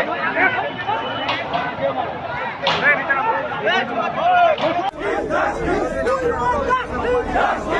Justice! Justice!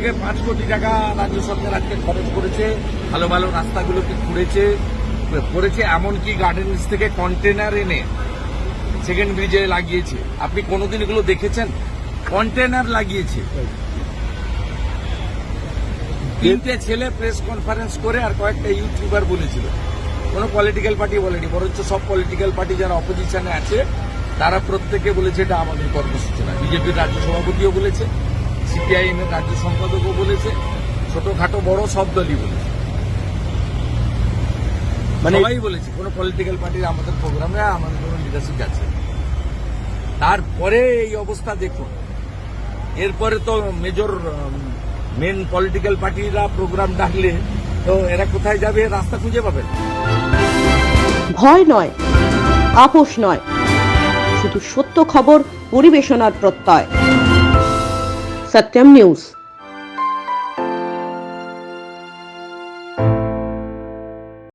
থেকে পাঁচ কোটি টাকা রাজ্য সরকার আজকে খরচ করেছে। ভালো ভালো রাস্তাগুলোকে খুঁড়েছে? করেছে এমনকি গার্ডেন্স থেকে কন্টেনার এনে সেকেন্ড ব্রিজে লাগিয়েছে? আপনি কোনোদিন এগুলো দেখেছেন? কন্টেনার লাগিয়েছে। তিনটে ছেলে প্রেস কনফারেন্স করে আর কয়েকটা ইউটিউবার বলেছিল। কোনো পলিটিক্যাল পার্টি বলেনি, বরঞ্চ সব পলিটিক্যাল পার্টি যারা অপোজিশনে আছে, তারা প্রত্যেকে বলেছে এটা আমাদের কর্মসূচি না। বিজেপির রাজ্য সভাপতিও বলেছে। সিপিআইএম এর রাজ্য সম্পাদকও বলেছে ছোটখাটো বড় সব দলই বলেছে। মানে সবাই বলেছে কোনো পলিটিক্যাল পার্টির আমাদের প্রোগ্রামে আমাদের কোনো লিডারশিপ আছে। তারপরে এই অবস্থা দেখুন। এরপরে তো মেজর মেন পলিটিক্যাল পার্টিরা প্রোগ্রাম ডাকলে তো এরা কোথায় যাবে? রাস্তা খুঁজে পাবেন ভয় নয় আপোষ নয়। শুধু সত্য খবর পরিবেশনার প্রত্যয়। Satem News.